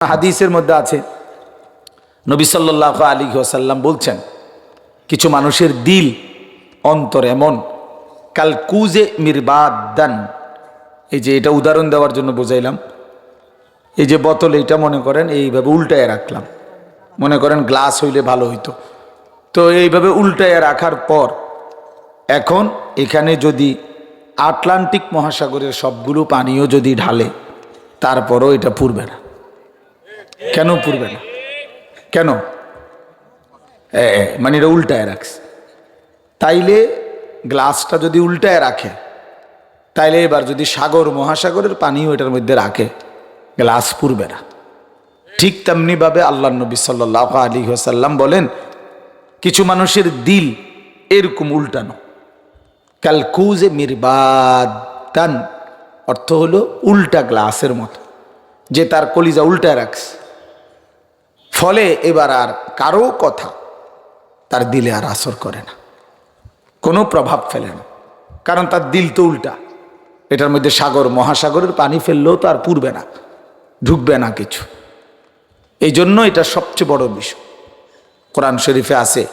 হাদিসের মধ্যে আছে। নবী সাল্লাহ আলী ওসাল্লাম বলছেন, কিছু মানুষের দিল অন্তর এমন, কাল কুজে মিরবাদান। এই যে এটা উদাহরণ দেওয়ার জন্য বুঝাইলাম। এই যে বোতল এইটা মনে করেন এইভাবে উল্টায় রাখলাম। মনে করেন গ্লাস হইলে ভালো হইতো। তো এইভাবে উল্টায় রাখার পর, এখন এখানে যদি আটলান্টিক মহাসাগরের সবগুলো পানীয় যদি ঢালে, তারপরও এটা পুরবে না। কেন পুরবে না? কেন? মানে এটা উল্টায় রাখছে। তাইলে গ্লাসটা যদি উল্টায় রাখে, তাইলে এবার যদি সাগর, মহাসাগরের পানিও এটার মধ্যে রাখে, গ্লাস পুরবে না। ঠিক তেমনিভাবে আল্লাহ নবী সাল্লাহ আলী সাল্লাম বলেন, কিছু মানুষের দিল এরকম উল্টানো। ক্যালকুজে মিরবাদান, অর্থ হলো উল্টা গ্লাসের মতো, যে তার কলিজা উল্টা রাখছে। ফলে এবার আর কারও কথা তার দিলে আর আসর করে না। কোনো প্রভাব ফেলে না। কারণ তার দিল তো উল্টা। এটার মধ্যে সাগর, মহাসাগরের পানি ফেললেও তো আর পুরবে না, ঢুকবে না কিছু। এই জন্য এটা সবচেয়ে বড় বিষয়। কোরআন শরীফে আছে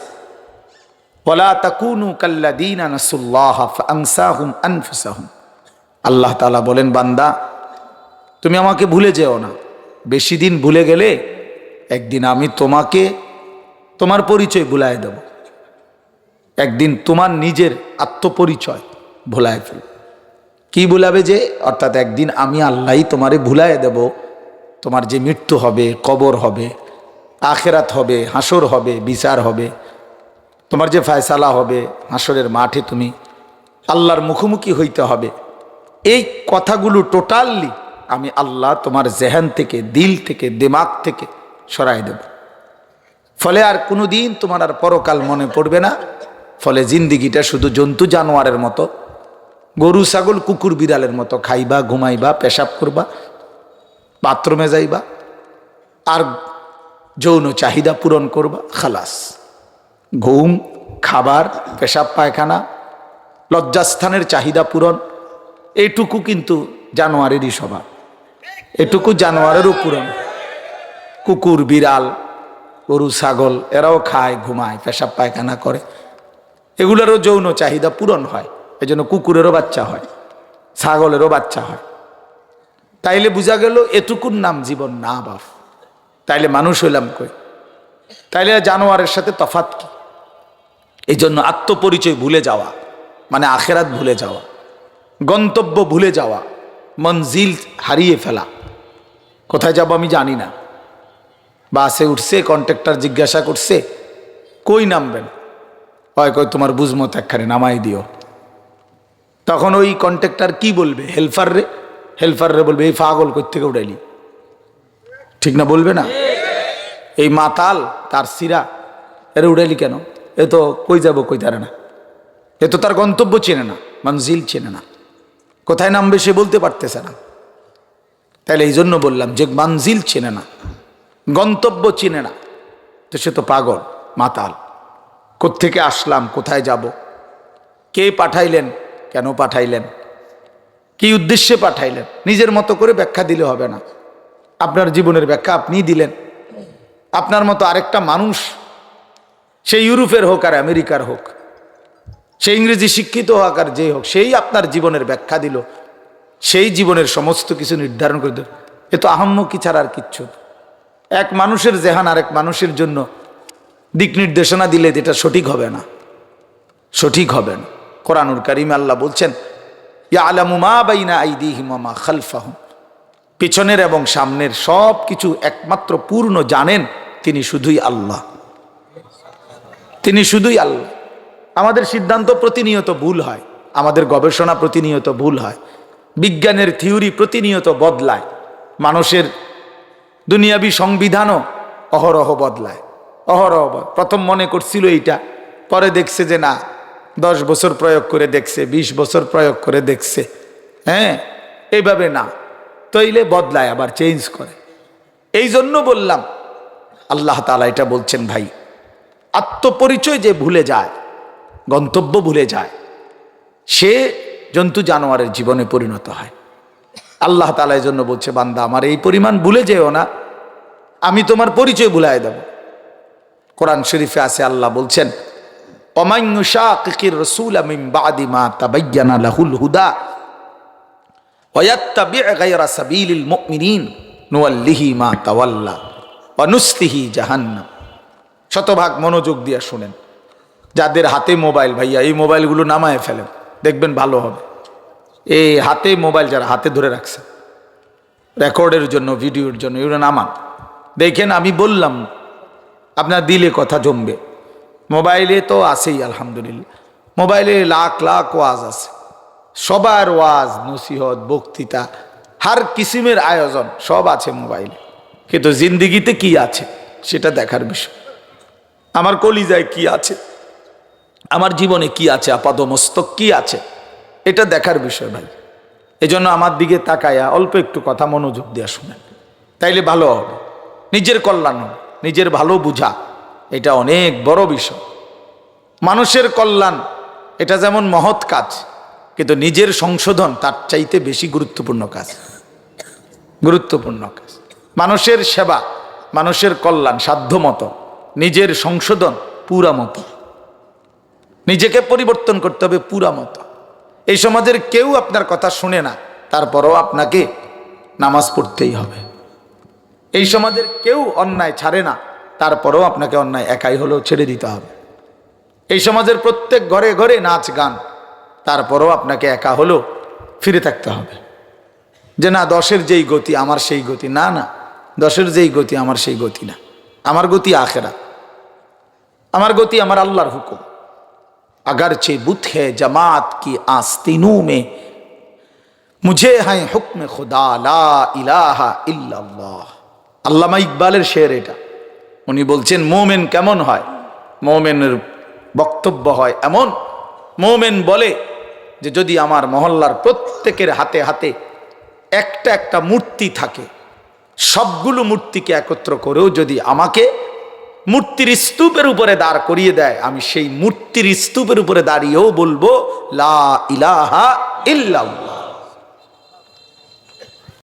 আনাসুল্লাহ আল্লাহ তালা বলেন, বান্দা, তুমি আমাকে ভুলে যেও না। বেশি দিন ভুলে গেলে একদিন আমি তোমাকে, তোমার পরিচয় ভুলায় দেব। একদিন তোমার নিজের আত্মপরিচয় ভুলায় ফেল কি ভুলাবে যে? অর্থাৎ একদিন আমি আল্লাহই তোমারে ভুলায় দেব। তোমার যে মৃত্যু হবে, কবর হবে, আখেরাত হবে, হাসর হবে, বিচার হবে, তোমার যে ফায়সালা হবে, হাসরের মাঠে তুমি আল্লাহর মুখোমুখি হইতে হবে। এই কথাগুলো টোটালি আমি আল্লাহ তোমার জেহান থেকে, দিল থেকে, দিমাগ থেকে সরাই দেব। ফলে আর কোনো দিন তোমার আর পরকাল মনে পড়বে না। ফলে জিন্দিগিটা শুধু জন্তু জানোয়ারের মতো। গরু, ছাগল, কুকুর, বিড়ালের মতো খাইবা, ঘুমাইবা, পেশাব করবা, বাথরুমে যাইবা, আর যৌন চাহিদা পূরণ করবা, খালাস। ঘুম, খাবার, পেশাব, পায়খানা, লজ্জাস্থানের চাহিদা পূরণ, এইটুকু কিন্তু জানোয়ারেরই স্বভাব। এটুকু জানোয়ারেরও পূরণ। কুকুর, বিড়াল, গরু, ছাগল, এরাও খায়, ঘুমায়, পেশাব পায়খানা করে। এগুলোরও যৌন চাহিদা পূরণ হয় এই জন্য কুকুরেরও বাচ্চা হয়, ছাগলেরও বাচ্চা হয়। তাইলে বোঝা গেল এটুকুর নাম জীবন না বাপ তাইলে মানুষ হইলাম কই? তাইলে জানোয়ারের সাথে তফাত কি? এই জন্য আত্মপরিচয় ভুলে যাওয়া মানে আখেরাত ভুলে যাওয়া, গন্তব্য ভুলে যাওয়া, মঞ্জিল হারিয়ে ফেলা। কোথায় যাব আমি জানি না। বাসে উঠছে কন্ট্রাক্টর জিজ্ঞাসা করছে, কই নামবেন? হয় কই, তোমার বুঝমত একখানে নামাই দিও। তখন ওই কন্ট্রাক্টর কি বলবে? হেল্পার রে। হেল্পার রে, বলবে, এই পাগল থেকে উঠাইলি ঠিক না, বলবে না? এই মাতাল, তার সিরা এর উড়াইলি কেন? এ তো কই যাব কই তারে না। এ তো তার গন্তব্য চেনে না, মঞ্জিল চেনে না। কোথায় নামবে সে বলতে পারতেছে না। তাহলে এই জন্য বললাম যে, মঞ্জিল চেনে না। গন্তব্য চিনে না। তো সে তো পাগল, মাতাল। কোত্থেকে আসলাম, কোথায় যাব? কে পাঠাইলেন? কেন পাঠাইলেন? কি উদ্দেশ্যে পাঠাইলেন? নিজের মতো করে ব্যাখ্যা দিলে হবে না। আপনার জীবনের ব্যাখ্যা আপনিই দিলেন। আপনার মতো আরেকটা মানুষ, সে ইউরোপের হোক আর আমেরিকার হোক, সে ইংরেজি শিক্ষিত হোক আর যে হোক, সেই আপনার জীবনের ব্যাখ্যা দিল। সেই জীবনের সমস্ত কিছু নির্ধারণ করে দিল। এ তো আহম্মকি ছাড়া আর কিচ্ছু। এক মানুষের জেহান আরেক মানুষের জন্য দিক নির্দেশনা দিলে এটা সঠিক হবে না। সঠিক হবে না। কোরআনুর কারিম আল্লাহ বলছেন ইয়া বাইনা খালফাহুম। পিছনের এবং সামনের সব কিছু একমাত্র পূর্ণ জানেন তিনি শুধুই আল্লাহ। তিনি শুধুই আল্লাহ। আমাদের সিদ্ধান্ত প্রতিনিয়ত ভুল হয়, আমাদের গবেষণা প্রতিনিয়ত ভুল হয়, বিজ্ঞানের থিওরি প্রতিনিয়ত বদলায়, মানুষের দুনিয়াবি সংবিধানও অহরহ বদলায়। অহরহ প্রথম মনে করছিল এইটা, পরে দেখছে যে না, দশ বছর প্রয়োগ করে দেখছে ২০ বছর প্রয়োগ করে দেখছে। হ্যাঁ এইভাবে না। তৈলে বদলায়, আবার চেঞ্জ করে। এই জন্য বললাম, আল্লাহ তালা এটা বলছেন ভাই, আত্মপরিচয় যে ভুলে যায়, গন্তব্য ভুলে যায়, সে জন্তু জানোয়ারের জীবনে পরিণত হয়। আল্লাহ তালা এই জন্য বলছে, বান্দা, আমার এই পরিমাণ ভুলে যেও না। আমি তোমার পরিচয় ভুলাই দেব। কোরআন শরীফে আছে, আল্লাহ বলছেন শতভাগ মনোযোগ দিয়ে শুনেন। যাদের হাতে মোবাইল, ভাইয়া, এই মোবাইলগুলো নামায় ফেলেন। দেখবেন ভালো হবে। এই হাতে মোবাইল যারা হাতে ধরে রাখছে, রেকর্ডের জন্য, ভিডিওর জন্য, এগুলো নামান দেখেন, আমি বললাম, আপনার দিলে কথা জমবে। মোবাইলে তো আছেই, আলহামদুলিল্লাহ। মোবাইলে লাখ লাখ ওয়াজ আছে। সবার ওয়াজ, নসিহত, বক্তৃতা, হার কিসিমের আয়োজন, সব আছে মোবাইলে। কিন্তু জিন্দিগিতে কি আছে, সেটা দেখার বিষয়। আমার কলিজায় কি আছে? আমার জীবনে কি আছে? আপাদ মস্তক কি আছে? এটা দেখার বিষয় ভাই। এজন্য আমার দিকে তাকায়া অল্প একটু কথা মনোযোগ দিয়ে শুনেন। তাইলে ভালো হবে। নিজের কল্যাণ নিজের ভালো বুঝা। এটা অনেক বড় বিষয়। মানুষের কল্যাণ, এটা যেমন মহৎ কাজ, কিন্তু নিজের সংশোধন তার চাইতে বেশি গুরুত্বপূর্ণ কাজ। গুরুত্বপূর্ণ কাজ। মানুষের সেবা, মানুষের কল্যাণ সাধ্য মতো নিজের সংশোধন পুরা মতো নিজেকে পরিবর্তন করতে হবে পুরা মতো এই সমাজের কেউ আপনার কথা শুনে না, তারপরও আপনাকে নামাজ পড়তেই হবে। এই সমাজের কেউ অন্যায় ছাড়ে না, তারপরেও আপনাকে অন্যায় একাই হলেও ছেড়ে দিতে হবে। এই সমাজের প্রত্যেক ঘরে ঘরে নাচ গান, তারপরেও আপনাকে একা হলেও ফিরে থাকতে হবে। যে না, দশের যেই গতি আমার সেই গতি, না না, দশের যেই গতি আমার সেই গতি না। আমার গতি আখেরা আমার গতি আমার আল্লাহর হুকুম। अगरचे बुत है जमात की आस्तीनों में मुझे है हुक्म खुदा ला इलाहा इल्लाल्लाह আল্লামা ইকবালের শের এটা উনি বলছেন মোমেন কেমন হয় মোমেনের বক্তব্য হয় এমন মোমেন বলে যে যদি আমার মহল্লার প্রত্যেকের হাতে হাতে একটা একটা মূর্তি থাকে সবগুলো মূর্তিকে একত্র করেও যদি আমাকে মূর্তির স্তূপের উপরে দাঁড় করিয়ে দেয়। আমি সেই মূর্তির স্তূপের উপরে দাঁড়িয়েও বলব, লা ইলাহা ইল্লাল্লাহ।